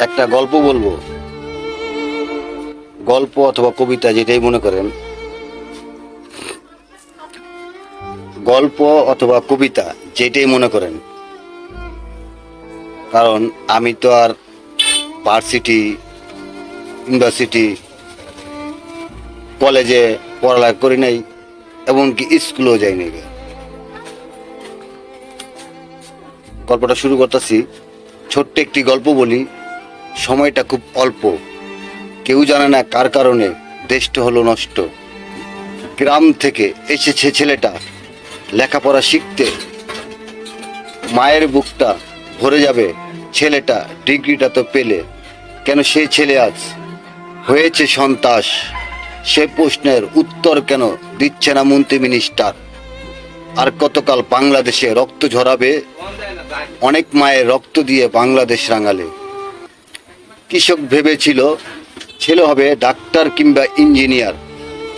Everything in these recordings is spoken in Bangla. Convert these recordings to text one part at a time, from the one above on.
একটা গল্প বলব। গল্প অথবা কবিতা যেটাই মনে করেন। গল্প অথবা কবিতা যেটাই মনে করেন। কারণ আমি তো আর ভার্সিটি, ইউনিভার্সিটি, কলেজে পড়ালেখা করি নাই, এমনকি স্কুলেও যাই নাই। গল্পটা শুরু করতেছি, ছোট্ট একটি গল্প বলি। সময়টা খুব অল্প। কেউ জানে না কার কারণে দেশটা হলো নষ্ট। গ্রাম থেকে এসেছে ছেলেটা। লেখাপড়া শিখতে মায়ের বুকটা ভরে যাবে। ছেলেটা ডিগ্রিটা তো পেলে। কেন সে ছেলে আজ? হয়েছে সন্তাস সে প্রশ্নের উত্তর কেন দিচ্ছে না মন্ত্রী মিনিস্টার? আর কতকাল বাংলাদেশে রক্ত ঝরাবে? অনেক মায়ের রক্ত দিয়ে বাংলাদেশ রাঙালে। কৃষক ভেবেছিল ছেলে হবে ডাক্তার কিংবা ইঞ্জিনিয়ার।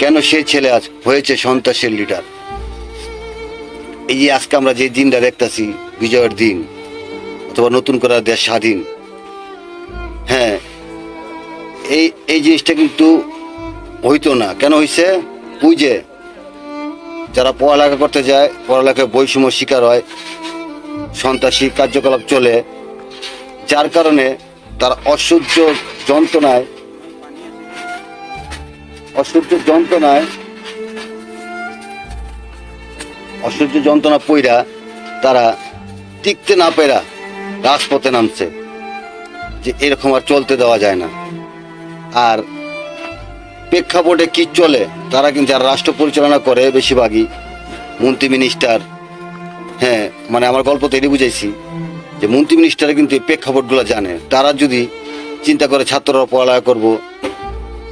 কেন সে ছেলে আজ হয়েছে সন্ত্রাসের লিডার? এই যে আজকে আমরা যে দিনটা দেখতেছি, বিজয়ের দিন, অথবা নতুন করা দেশ স্বাধীন। হ্যাঁ এই এই জিনিসটা কিন্তু হইতো না। কেন হইছে? ওই যে যারা পড়ালেখা করতে যায় পড়ালেখায় বৈষম্য শিকার হয়, সন্ত্রাসী কার্যকলাপ চলে, যার কারণে তার অসহ্য যন্ত্রণায় অসহ্য যন্ত্রণায়, অসহ্য যন্ত্রণা পইরা তারা টিকতে না পেরা রাজপথে নামছে, যে এরকম আর চলতে দেওয়া যায় না। আর প্রেক্ষাপটে কি চলে, তারা কিন্তু যারা রাষ্ট্র পরিচালনা করে বেশিরভাগই। মন্ত্রী মিনিস্টার হ্যাঁ মানে আমার গল্প তো এটাই বুঝাইছি। যে মন্ত্রী মিনিস্টার কিন্তু এই প্রেক্ষাপটগুলো জানে। তারা যদি চিন্তা করে ছাত্ররা পড়ালেখা করব,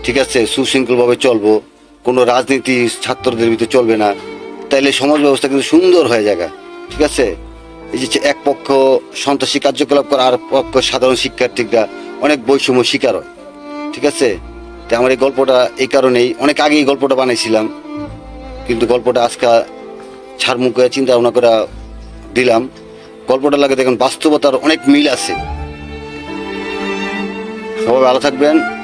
ঠিক আছে, সুশৃঙ্খলভাবে চলবো, কোনো রাজনীতি ছাত্রদের ভিতরে চলবে না, তাইলে সমাজ ব্যবস্থা কিন্তু সুন্দর হয়ে যায় ঠিক আছে? এই যে এক পক্ষ সন্ত্রাসী কার্যকলাপ করে আর পক্ষ সাধারণ শিক্ষার্থীরা অনেক বৈষম্য শিকার হয়, ঠিক আছে? তো আমার এই গল্পটা এই কারণেই, অনেক আগে এই গল্পটা বানাইছিলাম, কিন্তু গল্পটা আজকে ছাড় মুখে চিন্তা ভাবনা করে দিলাম। গল্পটা লাগে দেখুন বাস্তবতার অনেক মিল আছে। সবাই ভালো থাকবেন।